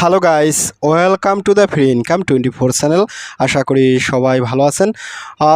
Hello guys welcome to the free income twenty four channel আশা করি সবাই ভালো আছেন।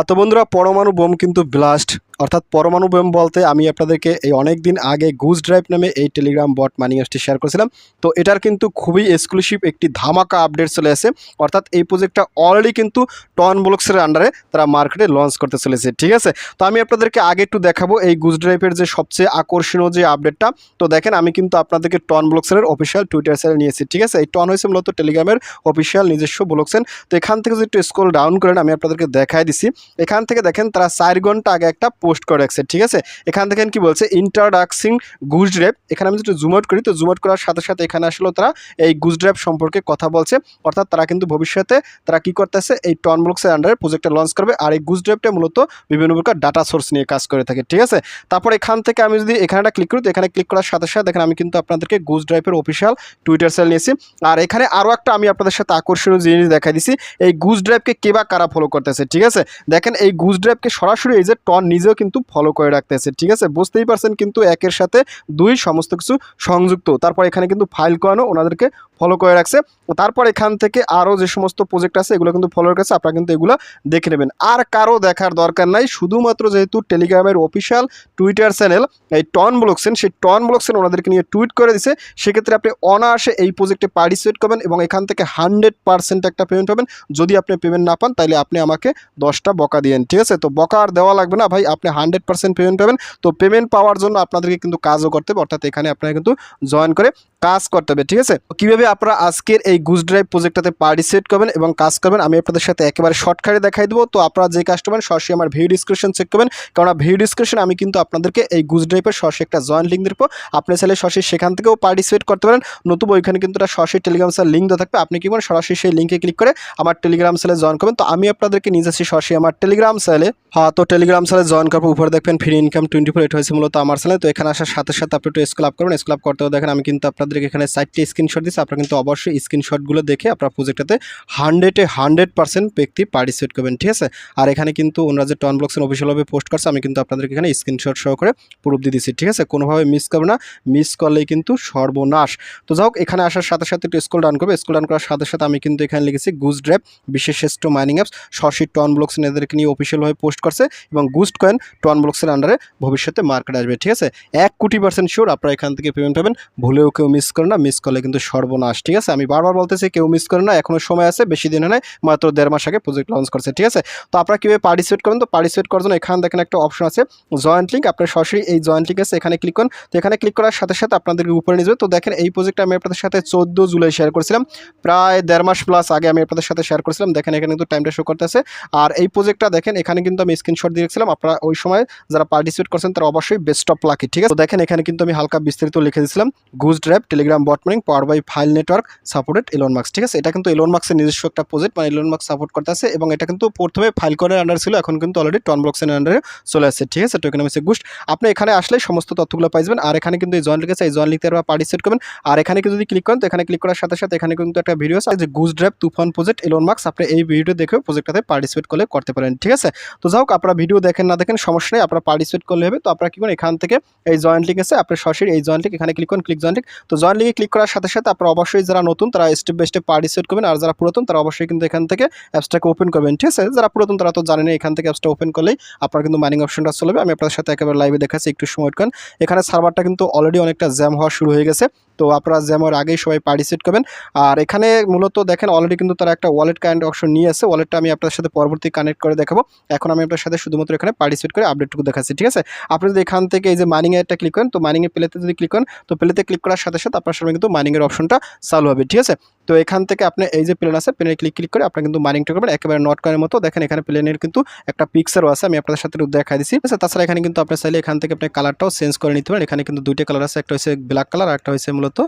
তো বন্ধুরা, পরমাণু বোম কিন্তু ব্লাস্ট অর্থাৎ পরমাণু বোম বলতে আমি আপনাদেরকে এই অনেক দিন আগে গুজ ড্রাইভ নামে এই টেলিগ্রাম বট মানি অ্যাপসটি শেয়ার করেছিলাম। তো এটার কিন্তু খুবই এক্সক্লুসিভ একটি ধামাকা আপডেট চলে আসে। অর্থাৎ এই প্রজেক্টটা অলরেডি কিন্তু টন ব্লকসের আন্ডারে তারা মার্কেটে লঞ্চ করতে চলেছে, ঠিক আছে? তো আমি আপনাদেরকে আগে একটু দেখাবো এই গুজ ড্রাইভের যে সবচেয়ে আকর্ষণীয় যে আপডেটটা তো দেখেন, আমি কিন্তু আপনাদেরকে টন ব্লকসের অফিসিয়াল টুইটার চ্যানেল নিয়েছি, ঠিক আছে? এই টন হয়েছে মূলত টেলিগ্রামের অফিসিয়াল নিজস্ব ব্লকসেন তো এখান থেকে যদি একটু স্ক্রল ডাউন করেন, আমি আপনাদেরকে দেখাই দিছি। এখান থেকে দেখেন, তারা চার ঘণ্টা আগে একটা পোস্ট করে রাখছে, ঠিক আছে? এখান থেকে কি বলছে? ইন্ট্রোডাক্সিং গুজ ড্রাইভ এখানে আমি যদি জুম আউট করি, তো জুম আউট করার সাথে সাথে এখানে আসলে তারা এই গুজ ড্রাইভ সম্পর্কে কথা বলছে। অর্থাৎ তারা কিন্তু ভবিষ্যতে তারা কি করতেছে? এই টন ব্লকসের আন্ডারে প্রজেক্টটা লঞ্চ করবে আর এই গুজ ড্রাইভটা মূলত বিভিন্ন প্রকার ডাটা সোর্স নিয়ে কাজ করে থাকে, ঠিক আছে? তারপর এখান থেকে আমি যদি এখানেটা ক্লিক করি, তো এখানে ক্লিক করার সাথে সাথে দেখেন আমি কিন্তু আপনাদেরকে গুজ ড্রাইভের অফিসিয়াল টুইটার চ্যানেল নিয়েছি। আর এখানে আরও একটা আমি আপনাদের সাথে আকর্ষণীয় জিনিস দেখাই দিছি, এই গুজ ড্রাইভকে কে বা কারা ফলো করতেছে, ঠিক আছে? দেখেন এই গুজ ড্রাইভকে সরাসরি এই যে টন নিজেও কিন্তু ফলো করে রাখতেছে, ঠিক আছে? বুঝতেই পারছেন কিন্তু একের সাথে দুই সমস্ত কিছু সংযুক্ত। তারপর এখানে কিন্তু ফাইল করানো ওনাদেরকে ফলো করে রাখছে। তারপর এখান থেকে আরও যে সমস্ত প্রজেক্ট আছে, এগুলো কিন্তু ফলো রাখছে আপনারা কিন্তু এগুলো দেখে নেবেন। আর কারও দেখার দরকার নাই, শুধুমাত্র যেহেতু টেলিগ্রামের অফিসিয়াল টুইটার চ্যানেল এই টন ব্লকসেন সেই টন ব্লকসেন ওনাদেরকে নিয়ে টুইট করে দিছে, সেক্ষেত্রে আপনি অনায়াসে এই প্রজেক্টে পার্টিসিপেট করবেন এবং এখান থেকে হান্ড্রেড পার্সেন্ট একটা পেমেন্ট পাবেন। যদি আপনি পেমেন্ট না পান তাহলে আপনি আমাকে দশটা বকা দিয়েন, ঠিক আছে? তো বকা আর দেওয়া লাগবে না, ভাই আপনি হান্ড্রেড পার্সেন্ট পেমেন্ট পাবেন। তো পেমেন্ট পাওয়ার জন্য আপনাদেরকে কিন্তু কাজও করতে হবে। অর্থাৎ এখানে আপনারা কিন্তু জয়েন করে কাজ করতে হবে, ঠিক আছে? কীভাবে আপনারা আজকের এই গুজ ড্রাইভ প্রজেক্টটাতে পার্টিসিপেট করবেন এবং কাজ করবেন, আমি আপনাদের সাথে একেবারে শর্টকাটে দেখাই দেবো। তো আপনারা যে কাজটা করবেন সরাসরি আমার ভিডিও ডিসক্রিপশন চেক করবেন। কারণ ভিডিও ডিসক্রিপশন আমি কিন্তু আপনাদেরকে এই গুজ ড্রাইভের সরাসরি একটা জয়েন্ট লিঙ্ক দেবো। আপনি চাইলে সরাসরি সেখান থেকেও পার্টিসিপেট করতে পারেন। নতুবা ওইখানে কিন্তু একটা সরাসরি টেলিগ্রাম সেল লিঙ্ক দেওয়া থাকবে। আপনি কি করেন সরাসরি সেই লিঙ্কে ক্লিক করে আমার টেলিগ্রাম সেলে জয়েন করবেন। তো আমি আপনাদেরকে নিয়ে যাচ্ছি সরাসরি আমার টেলিগ্রাম সেলে হ্যাঁ তো টেলিগ্রাম সেলে জয়েন করার পর উপরে দেখবেন ফ্রি ইনকাম টোয়েন্টি ফোর এটা হয়েছে মূলত আমার চ্যানেল। তো এখানে আসার সাথে সাথে আপনি একটু স্কুল আপ করবেন। স্কুল আপ করতেও দেখেন, আমি কিন্তু আপনাদেরকে এখানে চারটি স্ক্রিনশট দিচ্ছি আপনারা কিন্তু অবশ্যই স্ক্রিনশটগুলো দেখে আপনার প্রজেক্টটাতে হান্ড্রেডে হান্ড্রেড পার্সেন্ট ব্যক্তি পার্টিসিপেট করবেন, ঠিক আছে? আর এখানে কিন্তু ওনারা যে টন ব্লকসের অফিসিয়ালভাবে পোস্ট করছে, আমি কিন্তু আপনাদেরকে এখানে স্ক্রিনশট সহ করে প্রুফ দিয়ে দিচ্ছি ঠিক আছে? কোনোভাবে মিস করবে না। মিস করলেই কিন্তু সর্বনাশ। তো যাই হোক, এখানে আসার সাথে সাথে একটু স্কুল ডাউন করবে। স্কুল ডাউন করার সাথে সাথে আমি কিন্তু এখানে লিখেছি গুজ ড্রাইভ বিশ্বের শ্রেষ্ঠ মাইনিং অ্যাপস সরাসরি টন ব্লকস এদেরকে নিয়ে অফিসিয়ালভাবে পোস্ট করছে এবং গুস্ট কয়েন টন ব্লকসের আন্ডারে ভবিষ্যতে মার্কেট আসবে, ঠিক আছে? এক কোটি পার্সেন্ট শিওর আপনারা এখান থেকে পেমেন্ট পাবেন, ভুলেও কেউ মিস করে না মিস করলে কিন্তু সর্বনাশ, ঠিক আছে? আমি বারবার বলতেছি, কেউ মিস করে না এখনও সময় আছে, বেশি দিন হয় মাত্র দেড় মাস আগে প্রজেক্ট লঞ্চ করছে, ঠিক আছে? তো আপনারা কীভাবে পার্টিসিপেট করবেন? তো পার্টিসিপেট করার জন্য এখানে দেখেন একটা অপশন আছে জয়েন্ট লিঙ্ক আপনার সরাসরি এই জয়েন্ট লিঙ্ক আছে এখানে ক্লিক করুন। তো এখানে ক্লিক করার সাথে সাথে আপনাদেরকে উপরে নিয়ে যাবে। তো দেখেন এই প্রজেক্টটা আমি আপনাদের সাথে চোদ্দ জুলাই শেয়ার করেছিলাম, প্রায় দেড় মাস প্লাস আগে আমি আপনাদের সাথে শেয়ার করেছিলাম। দেখেন এখানে কিন্তু টাইমটা শো করতেছে। আর এই প্রজেক্টটা দেখেন, এখানে কিন্তু আমি স্ক্রিনশট দিয়েছিলাম আপনারা সময় যারা পার্টিসিপেট করছেন, তারা অবশ্যই বেস্ট অফ লাকি ঠিক আছে? দেখেন, এখানে কিন্তু আমি হালকা বিস্তারিত লিখে দিয়েছিলাম। Goose drive Telegram বটমার্কিং power by file network supported Elon Musk ঠিক আছে? এটা কিন্তু এলোন মার্কসের নিজস্ব একটা প্রজেক্ট মানে এলোন মার্কস সাপোর্ট করতে আছে এবং এটা কিন্তু প্রথমে ফাইল করার আন্ডার ছিল, এখন কিন্তু অলরেডি টন ব্লকসের আন্ডারে চলে আসছে, ঠিক আছে? টোকেন হচ্ছে গুস্ট আপনি এখানে আসলে সমস্ত তথ্যগুলো পাইবেন আর এখানে কিন্তু এই জয়েন্ট লিখেছে এই জয়েন্ট লিখতে আপনারা পার্টিসিপেট করবেন। আর এখানে যদি ক্লিক করেন, তো এখানে ক্লিক করার সাথে সাথে এখানে কিন্তু একটা ভিডিও আছে, যে গুজ ড্রাইভ তুফান প্রজেক্ট এলোন মার্কস আপনি এই ভিডিও দেখে প্রজেক্টটাতে পার্টিসিপেট করলে করতে পারেন, ঠিক আছে? তো যাই হোক, আপনারা ভিডিও দেখেন, না দেখেন সমস্যা নেই, আপনারা পার্টিসিপেট করলে হবে। তো আপনারা কি করুন, এখান থেকে এই জয়েন্ট লিঙ্ক আছে, আপনার সরাসরি এই জয়েন্ট লিঙ্ক এখানে ক্লিক করুন ক্লিক জয়েন্ট লিঙ্ক তো জয়েন্ট লিঙ্কে ক্লিক করার সাথে সাথে আপনারা অবশ্যই যারা নতুন, তারা স্টেপ বাই স্টেপ পার্টিসিপেট করবেন, আর যারা পুরাতন, তারা অবশ্যই কিন্তু এখান থেকে অ্যাপসটাকে ওপেন করবেন, ঠিক আছে? যারা পুরাতন, তারা তো জানেন এখান থেকে অ্যাপসটা ওপেন করলেই আপনার কিন্তু মাইনিং অপশনটা চলবে আমি আপনাদের সাথে একেবারে লাইভে দেখাচ্ছি, একটু সময় কারণ এখানে সার্ভারটা কিন্তু অলরেডি অনেকটা জ্যাম হওয়া শুরু হয়ে গেছে। তো আপনারা জ্যাম হওয়ার আগেই সবাই পার্টিসিপেট করবেন। আর এখানে মূলত দেখেন অলরেডি কিন্তু তারা একটা ওয়ালেট কানেক্ট অপশন নিয়ে আসে ওয়ালেটটা আমি আপনার সাথে পরবর্তী কানেক্ট করে দেখাবো। এখন আমি আপনার সাথে শুধুমাত্র এখানে পার্টিসিপেট করে আপডেটটুকু দেখাচ্ছি, ঠিক আছে? আপনি যদি এখান থেকে এই যে মাইনিং এরটা ক্লিক করেন, তো মাইনিং এর প্লেতে যদি ক্লিক করেন, তো প্লেতে ক্লিক করার সাথে সাথে আপনার সামনে কিন্তু মাইনিং এর অপশনটা চালু হবে, ঠিক আছে? তো এখান থেকে আপনি এই যে প্লেন আছে প্লেনে ক্লিক ক্লিক করে আপনি কিন্তু মাইনিংটা করবেন। একেবারে নট কয়েনের মতো। দেখেন এখানে প্লেনের কিন্তু একটা পিকচারও আছে, আমি আপনাদের সাথে একটু দেখাই দিচ্ছি আছে? তাছাড়া এখানে কিন্তু আপনি চাইলে এখান থেকে আপনি কালারটাও চেঞ্জ করে নিতে পারেন। এখানে কিন্তু দুইটা কালার আছে, একটা হচ্ছে ব্ল্যাক কালার আর একটা হচ্ছে মূলত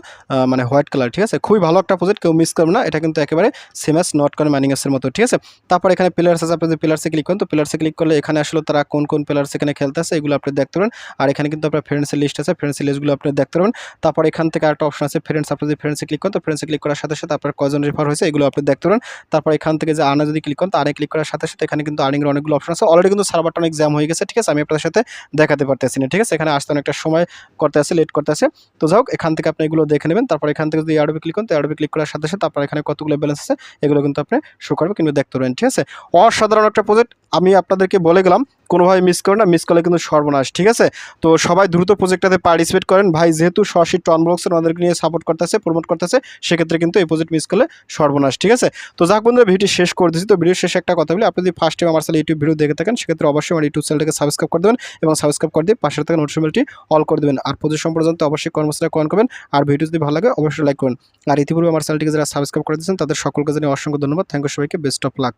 মানে হোয়াইট কালার, ঠিক আছে? খুবই ভালো একটা প্রজেক্ট কেউ মিস করবে না। এটা কিন্তু একেবারে same as not coin mining এর মতো, ঠিক আছে? তারপর এখানে প্লেয়ার্স আছে, আপনি যদি প্লেয়ার্সে ক্লিক করেন, তো প্লেয়ার্সে ক্লিক করলে এখানে আসলে তারা কোন কোন প্লেয়ার্স এখানে খেলতে আছে এগুলো আপনি দেখতে পারেন। আর এখানে কিন্তু আপনার ফ্রেন্ডসের লিস্ট আছে ফ্রেন্ডসের লিস্টগুলো আপনি দেখতে পারেন। তারপর এখান থেকে আরেকটা অপশন আছে ফ্রেন্ডস আপনি যদি ফ্রেন্ডসে ক্লিক করেন, তো ফ্রেন্ডসে ক্লিক করার সাথে সাথে সাথে আপনার কজন রেফার হয়েছে, এগুলো আপনি দেখতে পারেন। তারপর এখান থেকে যে আনা যদি ক্লিক করেন, তো আনে ক্লিক করার সাথে সাথে এখানে কিন্তু আর্নিংয়ের অনেকগুলো অপশন আছে। অলরেডি কিন্তু সার্ভারটা অনেক জ্যাম হয়ে গেছে, ঠিক আছে? আমি আপনাদের সাথে দেখাতে পারতেছি না, ঠিক আছে? এখানে আসতে অনেকটা সময় করতে আছে লেট করতে আছে। তো যাই হোক, এখান থেকে আপনি এগুলো দেখে নেবেন, তারপর এখান থেকে যদি অ্যাডবে ক্লিক করেন, তো অ্যাডবে ক্লিক করার সাথে সাথে আপনার এখানে কতগুলো ব্যালেন্স আছে, এগুলো কিন্তু আপনি শো করবে কিন্তু দেখতে পারেন ঠিক আছে? অসাধারণ একটা প্রজেক্ট আমি আপনাদেরকে বলে গেলাম কোনোভাবে মিস করেন না মিস করলে কিন্তু সর্বনাশ, ঠিক আছে? তো সবাই দ্রুত প্রজেক্টটাতে পার্টিসিপেট করেন। ভাই যেহেতু সরাসরি টন আমাদেরকে নিয়ে সাপোর্ট করতেছে প্রমোট করতেছে, সেক্ষেত্রে কিন্তু এই প্রজেক্ট মিস করলে সর্বনাশ, ঠিক আছে? তো যাক বন্ধুরা ভিডিও শেষ করে দিচ্ছি তো ভিডিও শেষে একটা কথা বলি। আপনি যদি ফার্স্ট টাইম আমার সাথে ইউটিউব ভিডিও দেখে থাকেন, সেক্ষেত্রে অবশ্যই আমার ইউটিউব চ্যানেলটাকে সাবস্ক্রাইব করে দেবেন এবং সাবস্ক্রাইব করে দিয়ে পাশে থাকা নোটিফিকেশনটি অল করে দেবেন। আর প্রজেক্ট সম্পর্কে অবশ্যই কর্মসূচি কমেন্ট করবেন। আর ভিডিও যদি ভালো লাগে, অবশ্যই লাইক করুন আর ইতিপূর্বে আমার চ্যানেলটিকে যারা সাবস্ক্রাইব করে দিয়েছেন, তাদের সকলকে জানিয়ে অসংখ্য ধন্যবাদ। থ্যাংক ইউ সবাইকে। Best of luck